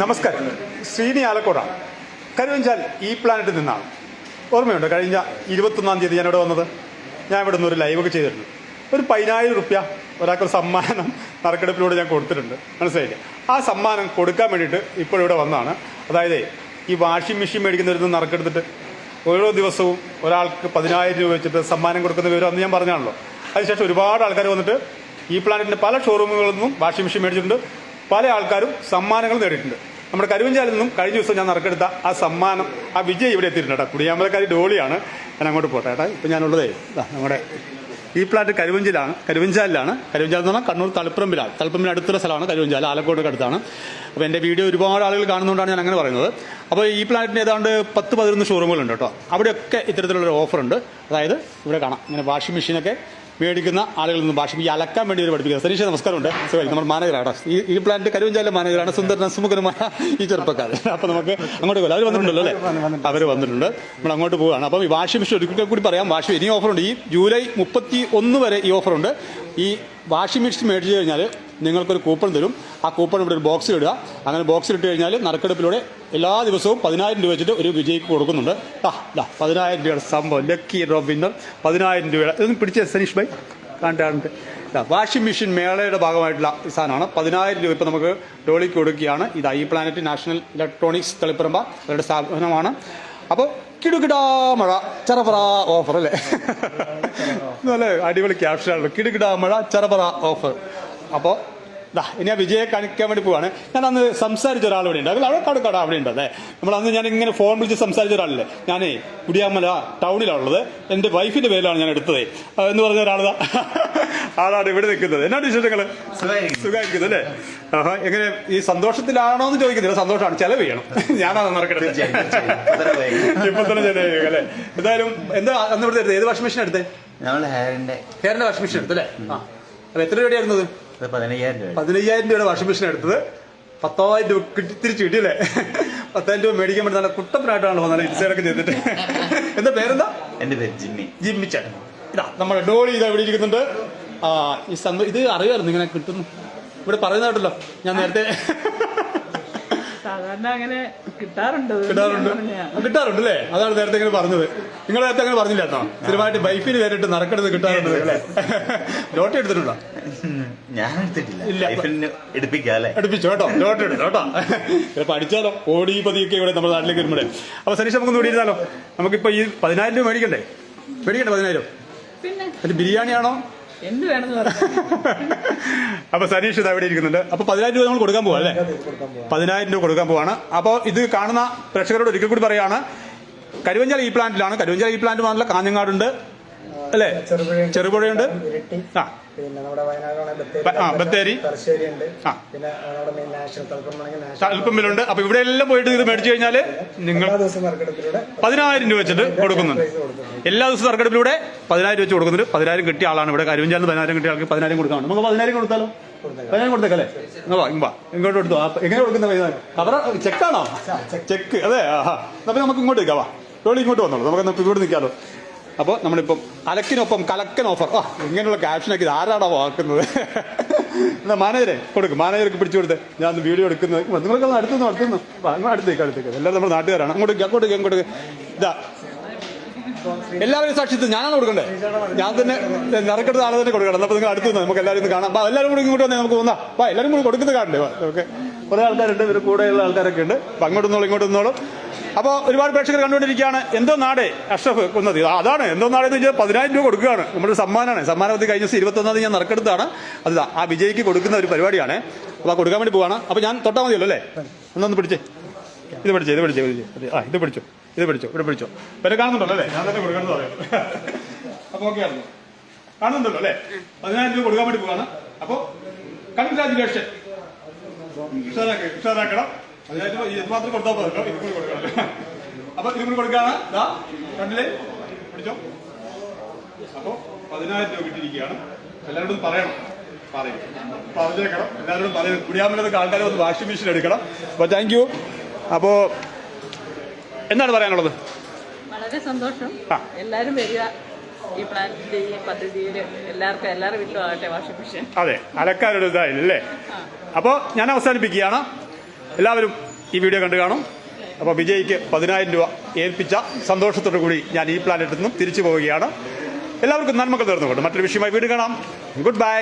നമസ്കാരം. ശ്രീനി ആലക്കോടാണ് കരുവഞ്ചാൽ ഈ പ്ലാനറ്റിൽ നിന്നാണ്. ഓർമ്മയുണ്ട്? കഴിഞ്ഞ ഇരുപത്തൊന്നാം തീയതി ഞാനിവിടെ വന്നത്. ഞാൻ ഇവിടെ നിന്ന് ഒരു ലൈവൊക്കെ ചെയ്തിട്ടുണ്ട് ഒരു പതിനായിരം റുപ്യ ഒരാൾക്കൊരു സമ്മാനം നറുക്കെടുപ്പിലൂടെ ഞാൻ കൊടുത്തിട്ടുണ്ട്. മനസ്സിലായില്ലേ? ആ സമ്മാനം കൊടുക്കാൻ വേണ്ടിയിട്ട് ഇപ്പോൾ ഇപ്പോഴിവിടെ വന്നതാണ്. അതായത് ഈ വാഷിംഗ് മെഷീൻ മേടിക്കുന്നവരുന്ന് നറുക്കെടുത്തിട്ട് ഓരോ ദിവസവും ഒരാൾക്ക് പതിനായിരം രൂപ വെച്ചിട്ട് സമ്മാനം കൊടുക്കുന്ന വിവരം അന്ന് ഞാൻ പറഞ്ഞാണല്ലോ. അതിനുശേഷം ഒരുപാട് ആൾക്കാർ വന്നിട്ട് ഈ പ്ലാനറ്റിന്റെ പല ഷോറൂമുകളിൽ നിന്നും വാഷിംഗ് മെഷീൻ മേടിച്ചിട്ടുണ്ട്. പല ആൾക്കാരും സമ്മാനങ്ങൾ നേടിയിട്ടുണ്ട്. നമ്മുടെ കരുവഞ്ചാലിൽ നിന്നും കഴിഞ്ഞ ദിവസം ഞാൻ നറുക്കെടുത്ത ആ സമ്മാനം ആ വിജയ് ഇവിടെ എത്തിയിട്ടുണ്ട് കേട്ടോ. കുടിയാമ്പലക്കാരി ഡോളിയാണ്. ഞാൻ അങ്ങോട്ട് പോട്ടെ ഏട്ടാ. ഇപ്പം ഞാനുള്ളതേ നമ്മുടെ ഈ പ്ലാറ്റ് കരുവഞ്ചിലാണ് കരുവഞ്ചാലിലാണ്. കരുവഞ്ചാൽ എന്ന് പറഞ്ഞാൽ കണ്ണൂർ തളിപ്പറമ്പിലാണ്. തളിപ്പറമ്പിന് അടുത്തുള്ള സ്ഥലമാണ് കരുവഞ്ചാൽ ആലക്കോട് അടുത്താണ്. അപ്പോൾ എന്റെ വീഡിയോ ഒരുപാട് ആളുകൾ കാണുന്നതുകൊണ്ടാണ് ഞാൻ അങ്ങനെ പറയുന്നത്. അപ്പോൾ ഈ പ്ലാന്റിന് ഏതാണ്ട് പത്ത് പതിനൊന്ന് ഷോറൂമുകളുണ്ട് കേട്ടോ. അവിടെയൊക്കെ ഇത്തരത്തിലുള്ള ഓഫറുണ്ട് അതായത് ഇവിടെ കാണാം. ഇങ്ങനെ വാഷിംഗ് മെഷീനൊക്കെ മേടിക്കുന്ന ആളുകളിൽ നിന്ന് ഭാഷ ഈ അലക്കാൻ വേണ്ടി ഒരു പഠിപ്പിക്കുക സനീഷ നമസ്കാരമുണ്ട്. സുഖം. നമ്മുടെ മാനേജറാണ് ഈ ഈ പ്ലാന്റ് കരുവഞ്ചാലിലെ മാനേജറാണ് സുന്ദരൻ സുമുഖനുമായ ഈ ചെറുപ്പക്കാരൻ. അപ്പോൾ നമുക്ക് അങ്ങോട്ട് പോകാം. അവർ വന്നിട്ടുണ്ടല്ലോ അല്ലേ? അവർ വന്നിട്ടുണ്ട്. നമ്മൾ അങ്ങോട്ട് പോവുകയാണ്. അപ്പം ഈ വാഷിംഗ് മെഷീൻ ഒരിക്കൽ കൂടി പറയാം. വാഷിംഗ് ഇനി ഓഫറുണ്ട് ഈ ജൂലൈ മുപ്പത്തി ഒന്ന് വരെ ഈ ഓഫറുണ്ട് ഈ വാഷിംഗ് മെഷീൻ മേടിച്ചു കഴിഞ്ഞാൽ നിങ്ങൾക്കൊരു കൂപ്പൺ തരും. ആ കൂപ്പൺ ഇവിടെ ഒരു ബോക്സിൽ ഇടുക. അങ്ങനെ ബോക്സിൽ ഇട്ട് കഴിഞ്ഞാൽ നറുക്കെടുപ്പിലൂടെ എല്ലാ ദിവസവും പതിനായിരം രൂപ വെച്ചിട്ട് ഒരു വിജയിക്ക് കൊടുക്കുന്നുണ്ട്. ആ ദാ പതിനായിരം രൂപയുടെ സംഭവം. ലക്കി ഡ്രോ വിന്നർ പതിനായിരം രൂപയുടെ. ഇതൊന്ന് പിടിച്ച സനീഷ് ഭായ്? കണ്ടാണ്ട്. വാഷിംഗ് മെഷീൻ മേളയുടെ ഭാഗമായിട്ടുള്ള സാധനമാണ്. പതിനായിരം രൂപ ഇപ്പോൾ നമുക്ക് ഡോളിക്ക് കൊടുക്കുകയാണ്. ഇത് I Planet National Electronics Taliparamba അവരുടെ സ്ഥാപനമാണ്. അപ്പോൾ കിടുകിടാ മഴ ചറപറ ഓഫർ അല്ലേ? നല്ല അടിപൊളി ക്യാപ്ഷനാണല്ലോ കിടുകിടാ മഴ ചറപറ ഓഫർ അപ്പോൾ ദാ ഇനി ആ വിജയെ കാണിക്കാൻ വേണ്ടി പോവാണ്. ഞാൻ അന്ന് സംസാരിച്ച ഒരാൾ ഇവിടെ ഉണ്ട്. അവിടെ അവിടെ കട അവിടെ ഉണ്ട്. അതെ. നമ്മൾ അന്ന് ഞാൻ ഇങ്ങനെ ഫോൺ വിളിച്ച് സംസാരിച്ച ഒരാളല്ലേ? ഞാനേ കുടിയാമല ടൗണിലാണുള്ളത്. എന്റെ വൈഫിന്റെ പേരിലാണ് ഞാൻ എടുത്തത്. എന്ന് പറഞ്ഞ ഒരാളാ ആളാണ് ഇവിടെ നിൽക്കുന്നത്. എന്നാണ് വിശേഷങ്ങൾ? സുഖമായിരിക്കുന്നു. അല്ലേ? ആഹാ എങ്ങനെ ഈ സന്തോഷത്തിലാണോ എന്ന് ചോദിക്കുന്നില്ല സന്തോഷമാണ്. ചെലവ് ചെയ്യണം. ഞാനാണ് നടക്കട്ടെ ഇപ്പൊ തന്നെ ചെലവ് ചെയ്യുക അല്ലേ? എന്തായാലും എന്താ അന്ന് ഇവിടെ ഏത് വാഷിംഗ് മെഷീൻ എടുത്തേ? ഹെയറിന്റെ ഹെയറിന്റെ വാഷിംഗ് മെഷീൻ എടുത്തല്ലേ? ആ. അപ്പൊ എത്ര ഇത് പതിനയ്യായിരം രൂപ പതിനയ്യായിരം രൂപയുടെ വാഷിംഗ് മെഷീൻ എടുത്തത്. പത്തായിരം രൂപ കിട്ടി തിരിച്ചു കിട്ടിയല്ലേ പത്തായിരം രൂപ മേടിക്കാൻ വേണ്ടി നല്ല കുട്ടപ്പനായിട്ടാണ് നല്ല ഇൻസൈഡൊക്കെ ചെയ്തിട്ട്. എന്താ പേരെന്താ? എന്റെ പേര് ജിമ്മി. ജിമ്മി ചേട്ടൻ. ഇതാ നമ്മുടെ ഡോളി ഇതാ ഇവിടെ ഇരിക്കുന്നുണ്ട്. ആ ഈ സംഭവം ഇത് അറിയാമായിരുന്നു ഇങ്ങനെ കിട്ടുന്നു. ഇവിടെ പറയുന്നതായിട്ടല്ലോ. ഞാൻ നേരത്തെ സാധാരണ അങ്ങനെ കിട്ടാറുണ്ട്. കിട്ടാറുണ്ട്? ഞാൻ- കിട്ടാറുണ്ട് അല്ലേ? അതാണ് നേരത്തെ ഇങ്ങനെ പറഞ്ഞത്. നിങ്ങൾ നേരത്തെ അങ്ങനെ പറഞ്ഞില്ല കേട്ടോ. സ്ഥിരമായിട്ട് ബൈഫിന് നേരിട്ട് നടക്കണത് കിട്ടാറുണ്ട് അല്ലേ? ലോട്ടറി എടുത്തിട്ടുണ്ടോ? ഞാൻ എടുത്തിട്ടില്ല. അല്ലേ? അടുപ്പിച്ചോ കേട്ടോ. ലോട്ട് എടുത്തു കേട്ടോ. ചിലപ്പോൾ അടിച്ചാലോ? കോടിപതിയൊക്കെ ഇവിടെ നമ്മുടെ നാട്ടിലേക്ക് വരുമ്പോഴേ. അപ്പോൾ സനീഷ് നമുക്ക് ഓടിയിരുന്നാലോ നമുക്കിപ്പോൾ ഈ പതിനായിരം രൂപ മേടിക്കണ്ടേ? മേടിക്കണ്ടേ പതിനായിരം? പിന്നെ? ബിരിയാണിയാണോ? എന്ത് വേണമെന്ന് അപ്പൊ സനീഷ് ഇത് അവിടെ ഇരിക്കുന്നുണ്ട്. അപ്പൊ പതിനായിരം രൂപ നമ്മൾ കൊടുക്കാൻ പോവാ അല്ലേ? പതിനായിരം രൂപ കൊടുക്കാൻ പോവാണ്. അപ്പോൾ ഇത് കാണുന്ന പ്രേക്ഷകരോട് ഒരിക്കൽ കൂടി പറയാണ് കരുവഞ്ചാല ഈ പ്ലാന്റിലാണ് കരുവഞ്ചാല ഈ പ്ലാന്റ് മാത്രമല്ല കാഞ്ഞങ്ങാടുണ്ട്. അല്ലേ? ചെറുപുഴയുണ്ട്. ആ. പിന്നെ നമ്മുടെ ആ, ബത്തേരി. തലശ്ശേരി ഉണ്ട് ആ. പിന്നെ നമ്മുടെ മെയിൻ നാഷണൽ അല്പമില്ലുണ്ട് അപ്പൊ ഇവിടെ എല്ലാം പോയിട്ട് ഇത് മേടിച്ചു കഴിഞ്ഞാൽ നിങ്ങൾ പതിനായിരം രൂപ വെച്ചിട്ട് കൊടുക്കുന്നുണ്ട്. എല്ലാ ദിവസവും തർക്കടുപ്പിലൂടെ പതിനായിരം വെച്ച് കൊടുക്കുന്നുണ്ട്. പതിനായിരം കിട്ടിയ ആളാണ് ഇവിടെ. കരുവഞ്ചാലിന് പതിനായിരം കിട്ടിയ ആൾക്ക് പതിനായിരം കൊടുക്കാം നമുക്ക് പതിനായിരം കൊടുത്താലോ? പതിനായിരം കൊടുത്തേക്കല്ലേ? എന്നാ വാ, വാ. ഇങ്ങോട്ട് കൊടുത്തു എങ്ങനെ കൊടുക്കുന്ന പതിനായിരം കവറ ചെക്കാണോ? ചെക്ക്. അതെ ആഹാ. അപ്പൊ നമുക്ക് ഇങ്ങോട്ട് നിൽക്കാം വാ. ടോളി ഇങ്ങോട്ട് വന്നോളൂ. നമുക്ക് ഇവിടെ നിൽക്കാമല്ലോ അപ്പോൾ നമ്മളിപ്പം അലക്കിനൊപ്പം കലക്കൻ ഓഫർ ആ ഇങ്ങനെയുള്ള ക്യാപ്ഷനൊക്കെ ആരാടാ വാക്കുന്നത്? എന്നാ മാനേജരെ കൊടുക്കും. മാനേജർക്ക് പിടിച്ചു കൊടുത്ത് ഞാൻ ഒന്ന് വീഡിയോ എടുക്കുന്നത് നിങ്ങൾക്ക് അടുത്തുനിന്ന് അടുത്തുനിന്ന് വാ, അങ്ങ് അടുത്തേക്ക് അടുത്തേക്ക്. എല്ലാവരും നമ്മുടെ നാട്ടുകാരാണ്. അങ്ങോട്ട് അങ്ങോട്ട് അങ്ങോട്ട്. ഇതാ. എല്ലാവരും സാക്ഷിത്വം ഞാനാണ് കൊടുക്കണ്ടേ? ഞാൻ തന്നെ നിറക്കെടുത്ത ആളെ തന്നെ കൊടുക്കണം. അപ്പോൾ നിങ്ങൾ അടുത്ത് നമുക്ക് എല്ലാവരും കാണാം. വാ എല്ലാവരും കൂടി ഇങ്ങോട്ട് വന്നേ നമുക്ക് പോകുന്ന എല്ലാവരും കൂടി കൊടുക്കുന്നത് കാണണ്ടേ? ഓക്കെ കുറേ ആൾക്കാരുണ്ട് ഇവർ കൂടെയുള്ള ആൾക്കാരൊക്കെ ഉണ്ട്. അപ്പം അങ്ങോട്ട് നിന്നോളൂ ഇങ്ങോട്ട് നിന്നോളൂ അപ്പോൾ ഒരുപാട് പ്രേക്ഷകർ കണ്ടുകൊണ്ടിരിക്കുകയാണ്. എന്തോ നാടേ അഷ്റഫ് കൊന്നത്. അതാണ് എന്തോ നാടേന്ന് വെച്ചാൽ പതിനായിരം രൂപ കൊടുക്കുകയാണ്. നമ്മുടെ സമ്മാനമാണ് സമ്മാനത്തിൽ കഴിഞ്ഞ ദിവസം ഇരുപത്തൊന്നാം ഞാൻ നറുക്കെടുത്താണ് അത് ആ വിജയ്ക്ക് കൊടുക്കുന്ന ഒരു പരിപാടിയാണ്. അപ്പോൾ കൊടുക്കാൻ വേണ്ടി പോവാണ്. അപ്പോൾ ഞാൻ തൊട്ടാൽ മതിയല്ലോ അല്ലേ? ഒന്നൊന്ന് പിടിച്ചേ. ഇത് പിടിച്ചേ ഇത് പിടിച്ചേ ആ ഇത് പിടിച്ചോ. ഇത് പിടിച്ചോ ഇവിടെ പിടിച്ചോ. ഇവരെ കാണുന്നുണ്ടല്ലോ അല്ലേ? ഞാൻ തന്നെ കൊടുക്കണം പറയാം. അപ്പോൾ ഓക്കെ ആയിരുന്നു കാണുന്നുണ്ടല്ലോ അല്ലേ? പതിനായിരം രൂപ കൊടുക്കാൻ വേണ്ടി പോവാണ്. അപ്പോൾ കൺഗ്രാജുലേഷൻ. ഉഷാറാക്കി ഉഷാറാക്കണം. ഇത് മാത്രം കൊടുത്താൽ പോരല്ലോ ഇത് കൂടി കൊടുക്കണം അപ്പോൾ ഇത് കൂടി കൊടുക്കാണ്. ദാ കണ്ടില്ലേ? പിടിച്ചോ? അപ്പൊ പതിനായിരം രൂപ കിട്ടിയിരിക്കുകയാണ്. എല്ലാവരോടും പറയണം. പറയും. പറഞ്ഞേക്കണം. എല്ലാവരോടും പറയും. കുടിയാമലത്ത് ആൾക്കാരെ വന്ന് വാഷിംഗ് മെഷീൻ എടുക്കണം. അപ്പൊ താങ്ക് യു അപ്പോ എന്താണ് പറയാനുള്ളത്? വളരെ സന്തോഷം. എല്ലാവരും എല്ലാരും വരിക. ഈ പ്ലാന്റിന്റെ ഈ പദ്ധതിയിൽ എല്ലാവർക്കും എല്ലാവരുടെ വീട്ടിലും ആകട്ടെ വാഷിംഗ് മെഷീൻ. അതെ അലക്കാരുടെ ഇതായില്ലേ? അപ്പോൾ ഞാൻ അവസാനിപ്പിക്കുകയാണ്. എല്ലാവരും ഈ വീഡിയോ കണ്ടു കാണും. അപ്പോൾ വിജയ്ക്ക് പതിനായിരം രൂപ ഏൽപ്പിച്ച സന്തോഷത്തോടു കൂടി ഞാൻ ഈ പ്ലാനറ്റിൽ നിന്നും തിരിച്ചു പോവുകയാണ്. എല്ലാവർക്കും നന്മകൾ തീർന്നുകൊണ്ട് മറ്റൊരു വിഷയമായി വീട് കാണാം. Good bye